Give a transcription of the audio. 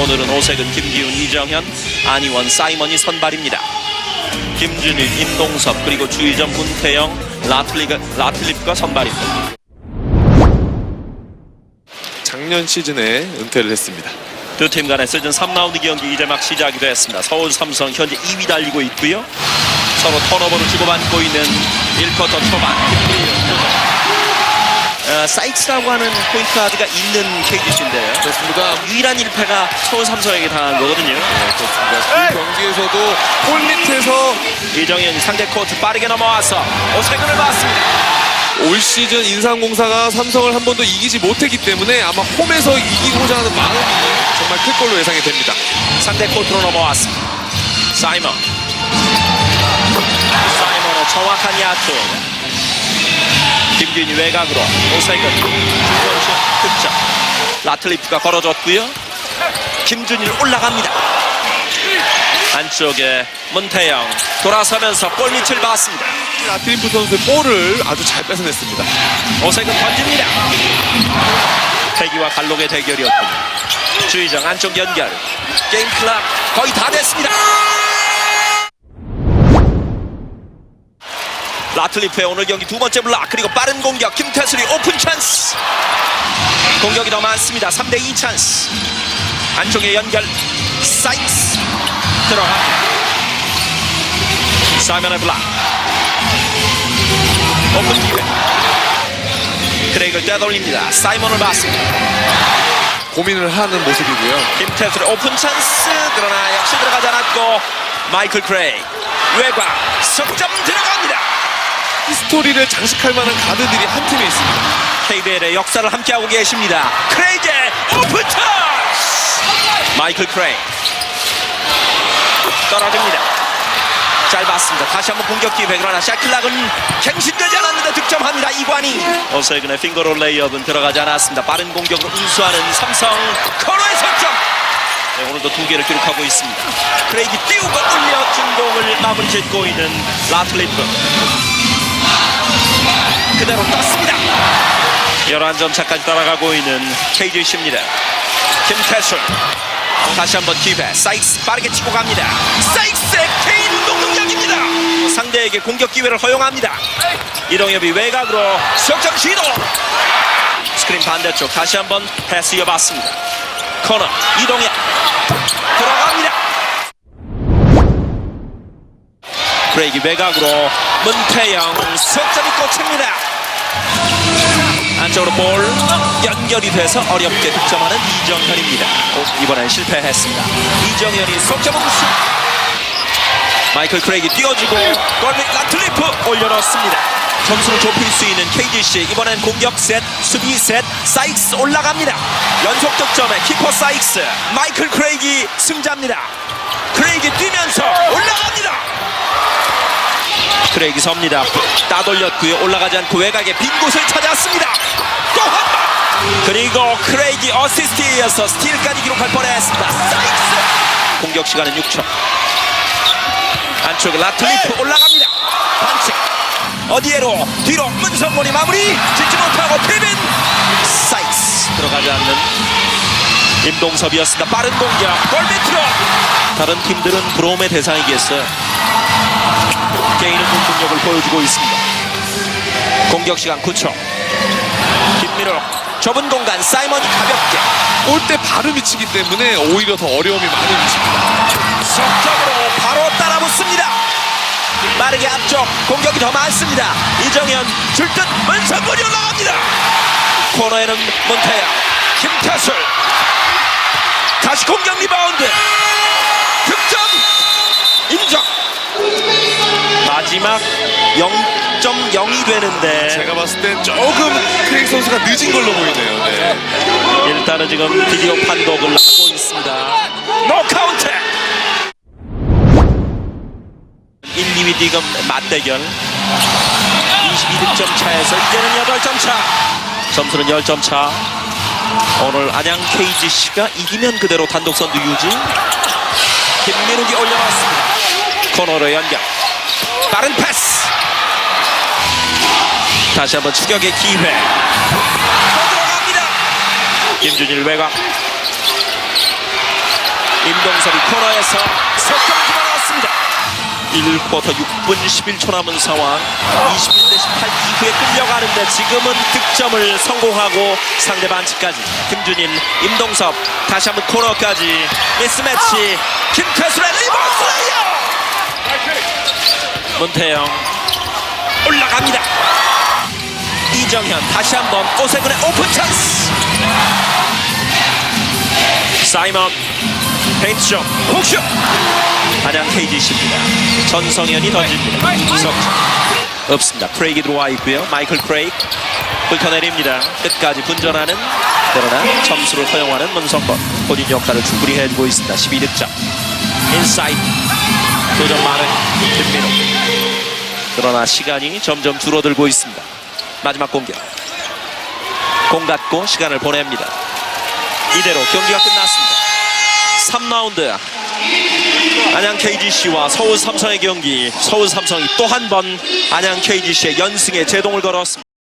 오늘은 오색은 김기훈, 이정현, 안희원, 사이먼이 선발입니다. 김준일, 임동섭 그리고 주의점, 문태영, 라틀리가, 라틀립과 선발입니다. 작년 시즌에 은퇴를 했습니다. 두 팀 간의 시즌 3라운드 경기 이제 막 시작이 됐습니다. 서울 삼성 현재 2위 달리고 있고요. 서로 턴오버를 주고받고 있는 1쿼터 초반. 어, 사이크스라고 하는 포인트 가드가 있는 KGC인데요. 그렇습니다. 유일한 1패가 서울 삼성에게 당한 거거든요. 네, 그렇습니다. 그 경기에서도 골 밑에서 이정현이 상대 코트 빠르게 넘어와서 오세근을 맞습니다. 올 시즌 인삼공사가 삼성을 한 번도 이기지 못했기 때문에 아마 홈에서 이기고자 하는 마음이 정말 클 걸로 예상이 됩니다. 상대 코트로 넘어왔습니다. 사이먼. 사이먼의 정확한 야투. 김균이 외곽으로 중원슛 득점. 라틀리프가 걸어줬고요. 김준일 올라갑니다. 안쪽에 문태영 돌아서면서 골밑을 봤습니다. 라트림프 선수의 볼을 아주 잘 뺏어냈습니다. 오색은 던집니다. 태기와 갈록의 대결이었군요. 주의정 안쪽 연결. 게임 클락 거의 다 됐습니다. 라틀리프의 오늘 경기 두 번째 블락 그리고 빠른 공격 김태슬이 오픈 찬스. 공격이 더 많습니다. 3대2 찬스. 안쪽에 연결 사이스 들어갑니다. 사이먼의 블락 오픈 기회. 크레이그를 떼돌립니다. 사이먼을 봤습니다. 고민을 하는 모습이고요. 김태술의 오픈 찬스 그러나 역시 들어가지 않았고 마이클 크레이 외곽 석점. 히 스토리를 장식할 만한 가드들이 한 팀에 있습니다. KBL의 역사를 함께하고 계십니다. 크레이의 오픈 찬스 마이클 크레이 떨어집니다. 잘 봤습니다. 다시 한번 공격 기회 그러나 샤클락은 갱신되지 않았는데 득점합니다. 이관희 어세근의 핑거롤 레이업은 들어가지 않았습니다. 빠른 공격으로 운수하는 삼성 코너의 석점 네, 오늘도 두 개를 기록하고 있습니다. 크레이기 띄우고 올려 중공을 마무리 짓고 있는 라틀리프 그대로 떴습니다. 11점 차까지 따라가고 있는 KGC입니다. 김태술 다시 한번 기회 사이크스 빠르게 치고 갑니다. 사이크스의 개인 운동 능력입니다. 상대에게 공격 기회를 허용합니다. 이동엽이 외곽으로 석점 시도 스크린 반대쪽 다시 한번 패스 이어봤습니다. 코너 이동엽 들어갑니다. 브레이기 외곽으로 문태영 석점이 꽂힙니다. 안쪽으로 볼 연결이 돼서 어렵게 득점하는 이정현입니다. 어, 이번엔 실패했습니다. 이정현이 석점을 슛. 마이클 크레이기 띄워주고 골밑 라틀리프 올려놓습니다. 점수를 좁힐 수 있는 KGC 이번엔 공격 셋, 수비 셋, 사이크스 올라갑니다. 연속 득점에 키퍼 사이크스, 마이클 크레이기 승자입니다. 크레이기 뛰면서 올라갑니다. 크레이기 섭니다. 따돌렸고요. 올라가지 않고 외곽에 빈 곳을 찾았습니다. 또 한 번. 그리고 크레이기 어시스트에 이어서 스틸까지 기록할 뻔했습니다. 사이크스. 공격 시간은 6초. 안쪽에 라틀리프 올라갑니다. 반칙. 어디에로 뒤로 문성곤이 마무리 짓지 못하고 피빈 사이크스 들어가지 않는 임동섭이었습니다. 빠른 공격 골 밑으로 다른 팀들은 부러움의 대상이겠어요. 개인의 공격력을 보여주고 있습니다. 공격 시간 9초. 김민호 좁은 공간 사이먼이 가볍게 올 때 바로 미치기 때문에 오히려 더 어려움이 많이 미칩니다. 석점으로 바로 따라붙습니다. 빠르게 앞쪽 공격이 더 많습니다. 이정현 줄듯 문성근이 올라갑니다. 코너에는 문태영, 김태술 다시 공격 리바운드 득점 마지막 0.0이 되는데 제가 봤을 땐 조금 크레이 선수가 늦은 걸로 보이네요. 네. 일단은 지금 비디오 판독을 하고 있습니다. 노카운트! 1, 2위 지금 맞대결. 22득점 차에서 이제는 8점 차. 점수는 10점 차. 오늘 안양 KGC가 이기면 그대로 단독 선두 유지. 김민욱이 올려놨습니다. 코너로 연결. 빠른 패스. 다시 한번 추격의 기회. 또 들어갑니다. 김준일 외곽 임동섭이 코너에서 석점 집어넣었습니다. 1쿼터 6분 11초 남은 상황 21대 18 이후에 끌려가는데 지금은 득점을 성공하고 상대 반칙까지 김준인 임동섭 다시 한번 코너까지 미스매치 김태술의 리버스 레이어 문태영. 올라갑니다. 이정현 다시 한번 오세근의 오픈 찬스. 사이먼 페인트점 훅슛 안양 KGC입니다. 전성현이 던집니다. 이석진 없습니다. 크레이기 들어와 있고요. 마이클 크레이크 훑어내립니다. 끝까지 분전하는 그러나 점수를 허용하는 문성권 본인 역할을 충분히 해주고 있습니다. 12득점. 인사이드 도전 많은 김민호 그러나 시간이 점점 줄어들고 있습니다. 마지막 공격. 공 갖고 시간을 보냅니다. 이대로 경기가 끝났습니다. 3라운드. 안양 KGC와 서울 삼성의 경기. 서울 삼성이 또 한 번 안양 KGC의 연승에 제동을 걸었습니다